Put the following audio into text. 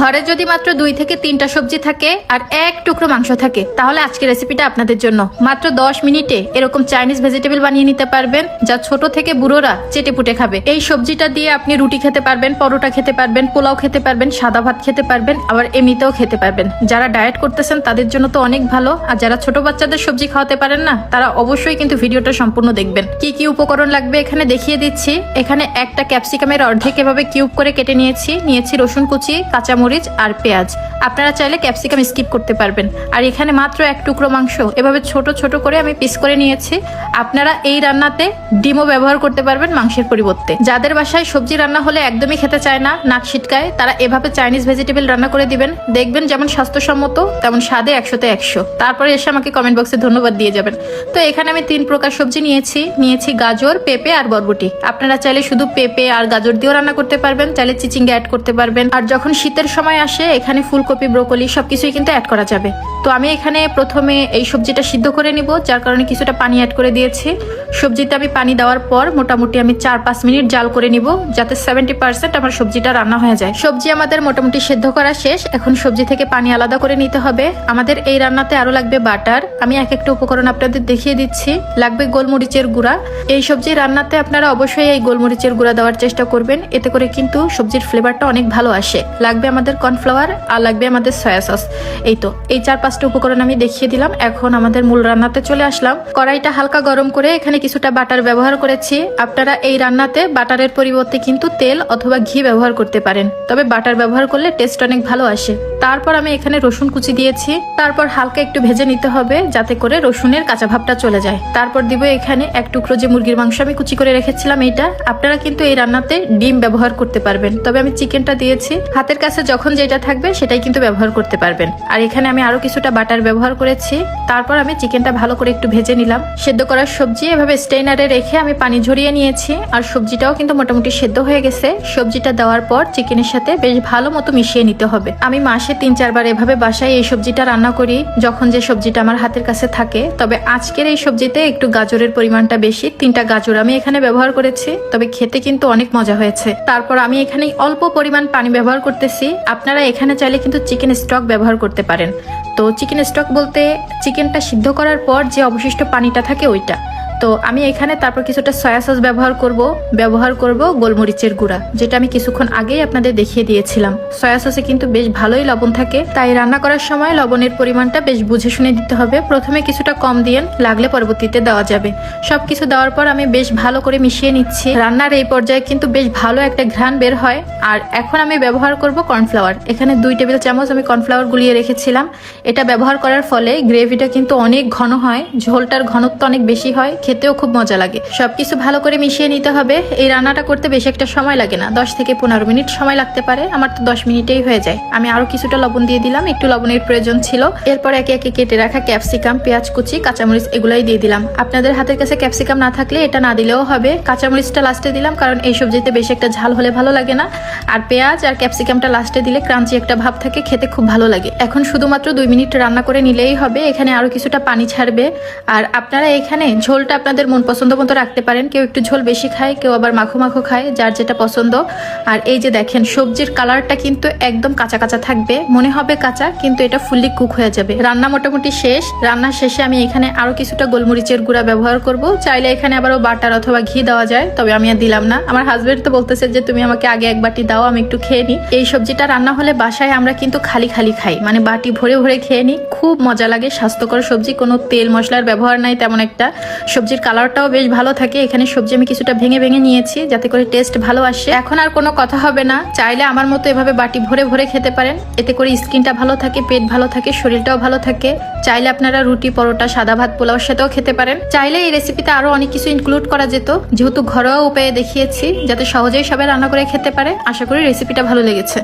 ঘরে যদি মাত্র দুই থেকে তিনটা সবজি থাকে আর এক টুকরো মাংস থাকে, তাহলে আজকের রেসিপিটা আপনাদের জন্য। মাত্র দশ মিনিটে এরকম চাইনিজ ভেজিটেবল বানিয়ে নিতে পারবেন, যা ছোট থেকে বুড়োরা চেটে পুটে খাবে। এই সবজিটা দিয়ে আপনি রুটি খেতে পারবেন, পরোটা খেতে পারবেন, পোলাও খেতে পারবেন, সাদা ভাত খেতে পারবেন, আবার এমনিতেও খেতে পারবেন। যারা ডায়েট করতেছেন, তাদের জন্য তো অনেক ভালো। আর যারা ছোট বাচ্চাদের সবজি খাওয়াতে পারেন না, তারা অবশ্যই কিন্তু ভিডিওটা সম্পূর্ণ দেখবেন। কি কি উপকরণ লাগবে এখানে দেখিয়ে দিচ্ছি। এখানে একটা ক্যাপসিকামের অর্ধেক এভাবে কিউব করে কেটে নিয়েছি। নিয়েছি রসুন কুচি কাঁচামরিচ আর পেঁয়াজ। আপনারা চাইলে ক্যাপসিকাম স্কিপ করতে পারবেন। আর এখানে মাত্র এক টুকরো মাংস। এভাবে ছোট ছোট করে আমি পিস করে নিয়েছি। আপনারা এই রান্নাতে ডিমও ব্যবহার করতে পারবেন মাংসের পরিবর্তে। যাদের বাসায় সবজি রান্না হলে একদমই খেতে চায় না, নাক ছিটকায়, তারা এভাবে চাইনিজ ভেজিটেবল রান্না করে দিবেন। দেখবেন যেমন স্বাস্থ্যসম্মত, তেমন স্বাদে একশোতে একশো। তারপরে এসে আমাকে কমেন্ট বক্সে ধন্যবাদ দিয়ে যাবেন। তো এখানে আমি তিন প্রকার সবজি নিয়েছি। নিয়েছি গাজর, পেঁপে আর বরবটি। আপনারা চাইলে শুধু পেঁপে আর গাজর দিয়েও রান্না করতে পারবেন। চাইলে চিচিঙ্গা অ্যাড করতে পারবেন। আর যখন শীতের সময় আসে, এখানে ফুলকপি, ব্রোকলি সব কিছুই কিন্তু অ্যাড করা যাবে। তো আমি এখানে প্রথমে এই সবজিটা সিদ্ধ করে নিব, যার কারণে কিছুটা পানি অ্যাড করে দিয়েছি। সবজিতে আমি পানি দেওয়ার পর মোটামুটি আমি চার পাঁচ মিনিট জাল করে নিব, যাতে সেভেন্টি পার্সেন্ট আমার সবজিটা রান্না হয়ে যায়। সবজি আমাদের মোটামুটি সেদ্ধ করা শেষ, এখন সবজি থেকে পানি আলাদা করে নিতে হবে। আমাদের এই রান্নাতে আরও লাগবে বাটার। আমি এক একটা উপকরণ আপনাদের দেখিয়ে দিচ্ছি। লাগবে গোলমরিচের গুঁড়া। এই সবজি রান্নাতে আপনারা অবশ্যই এই গোলমরিচের গুঁড়া দেওয়ার চেষ্টা করবেন। এতে করে কিন্তু সবজির ফ্লেভারটা অনেক ভালো আসে। লাগবে আমাদের কর্নফ্লাওয়ার আর লাগবে আমাদের সয়া সস। এই তো, এই চার পাঁচটা উপকরণ আমি দেখিয়ে দিলাম। এখন আমাদের মূল রান্নাতে চলে আসলাম। কড়াইটা হালকা গরম করে এখানে কিছুটা বাটার ব্যবহার করেছি। আপনারা এই রান্নাতে বাটারের পরিবর্তে কিন্তু তেল অথবা ঘি ব্যবহার করতে পারেন। তবে বাটার ব্যবহার করলে টেস্ট অনেক ভালো আসে। তারপর আমি এখানে রসুন কুচি দিয়েছি। তারপর হালকা একটু ভেজে নিতে হবে যাতে করে রসুনের কাঁচা ভাবটা চলে যায়। তারপর দিব এখানে এক টুকরো যে মুরগির মাংস আমি কুচি করে রেখেছিলাম এইটা। আপনারা কিন্তু এই রান্নাতে ডিম ব্যবহার করতে পারবেন। তবে আমি চিকেনটা দিয়েছি। হাতের কাছে যখন যেটা থাকবে সেটাই কিন্তু ব্যবহার করতে পারবেন। আর এখানে আমি আরও কিছুটা বাটার ব্যবহার করেছি। তারপর আমি চিকেনটা ভালো করে একটু ভেজে নিলাম। সেদ্ধ করার সবজি এভাবে স্টেইনারে রেখে আমি পানি ঝরিয়ে নিয়েছি। আর সবজিটাও কিন্তু মোটামুটি সেদ্ধ হয়ে গেছে। সবজিটা দেওয়ার পর চিকেনের সাথে বেশ ভালো মতো মিশিয়ে নিতে হবে। আমি মাসে তিন চারবার এভাবে বাসায় এই সবজিটা রান্না করি। যখন যে সবজিটা আমার হাতের কাছে থাকে। তবে আজকের এই সবজিতে একটু গাজরের পরিমাণটা বেশি। তিনটা গাজর আমি এখানে ব্যবহার করেছি। তবে খেতে কিন্তু অনেক মজা হয়েছে। তারপর আমি এখানে অল্প পরিমাণ পানি ব্যবহার করতেছি। আপনারা এখানে চাইলে কিন্তু চিকেন স্টক ব্যবহার করতে পারেন। তো চিকেন স্টক বলতে চিকেনটা সিদ্ধ করার পর যে অবশিষ্ট পানিটা থাকে ওইটা। তো আমি এখানে তারপর কিছুটা সয়া সস ব্যবহার করব ব্যবহার করব গোলমরিচের গুঁড়া, যেটা আমি কিছুক্ষণ আগেই আপনাদের দেখিয়ে দিয়েছিলাম। সয়া সসে কিন্তু বেশ ভালোই লবণ থাকে, তাই রান্না করার সময় লবণের পরিমাণটা বেশ বুঝে শুনে দিতে হবে। প্রথমে কিছুটা কম দিয়ে লাগলে পরবর্তীতে দেওয়া যাবে। সব কিছু দেওয়ার পর আমি বেশ ভালো করে মিশিয়ে নিচ্ছি। রান্নার এই পর্যায়ে কিন্তু বেশ ভালো একটা ঘ্রাণ বের হয়। আর এখন আমি ব্যবহার করব কর্নফ্লাওয়ার। এখানে দুই টেবিল চামচ আমি কর্নফ্লাওয়ার গুলিয়ে রেখেছিলাম। এটা ব্যবহার করার ফলে গ্রেভিটা কিন্তু অনেক ঘন হয়, ঝোলটার ঘনত্ব অনেক বেশি হয় খেতেও খুব মজা লাগে। সবকিছু ভালো করে মিশিয়ে নিতে হবে। এই রান্নাটা করতে বেশি একটা সময় লাগে না। দশ থেকে পনেরো মিনিট সময় লাগতে পারে। আমার তো দশ মিনিটেই হয়ে যায়। আমি আরও কিছুটা লবণ দিয়ে দিলাম। একটু লবণের প্রয়োজন ছিল। এরপর একে একে কেটে রাখা ক্যাপসিকাম, পেঁয়াজ, কুচি, কাঁচামরিচ এগুলাই দিয়ে দিলাম। আপনাদের হাতের কাছে ক্যাপসিকাম না থাকলে এটা না দিলেও হবে। কাঁচামরিচটা লাস্টে দিলাম কারণ এই সবজিতে বেশি একটা ঝাল হলে ভালো লাগে না। আর পেঁয়াজ আর ক্যাপসিকামটা লাস্টে দিলে ক্রাঞ্চি একটা ভাব থাকে, খেতে খুব ভালো লাগে। এখন শুধুমাত্র দুই মিনিট রান্না করে নিলেই হবে। এখানে আরও কিছুটা পানি ছাড়বে। আর আপনারা এখানে ঝোলটা আপনাদের মন পছন্দ মতো রাখতে পারেন। কেউ একটু ঝোল বেশি খায়, কেউ আবার মাখো মাখো খায়, যার যেটা পছন্দ। আর এই যে দেখেন, সবজির কালারটা কিন্তু একদম কাঁচা কাঁচা থাকবে। মনে হবে কাঁচা, কিন্তু এটা ফুললি কুক হয়ে যাবে। রান্না মোটামুটি শেষ। রান্নার শেষে আমি এখানে আরও কিছুটা গোলমরিচের গুঁড়া ব্যবহার করব। চাইলে এখানে আবারও বাটার অথবা ঘি দেওয়া যায়, তবে আমি আর দিলাম না। আমার হাজবেন্ড তো বলতেছে যে, তুমি আমাকে আগে এক বাটি দাও, আমি একটু খেয়ে নিই। এই সবজিটা রান্না হলে বাসায় আমরা কিন্তু খালি খালি খাই। মানে বাটি ভরে ভরে খেয়ে নিই। খুব মজা লাগে, স্বাস্থ্যকর সবজি। কোনো তেল মশলার ব্যবহার নাই তেমন একটা। সবজির কালারটাও বেশ ভালো থাকে। এখানে সবজি আমি কিছুটা ভেঙে ভেঙে নিয়েছি যাতে করে টেস্ট ভালো আসে। এখন আর কোনো কথা হবে না। চাইলে আমার মতো এভাবে বাটি ভরে ভরে খেতে পারেন। এতে করে স্কিনটা ভালো থাকে, পেট ভালো থাকে, শরীরটাও ভালো থাকে। চাইলে আপনারা রুটি, পরোটা, সাদা ভাত পোলাওর সাথেও খেতে পারেন। চাইলে এই রেসিপিতে আরও অনেক কিছু ইনক্লুড করা যেত। যেহেতু ঘরোয়া উপায়ে দেখিয়েছি, যাতে সহজেই সবাই রান্না করে খেতে পারে। আশা করি রেসিপিটা ভালো লেগেছে।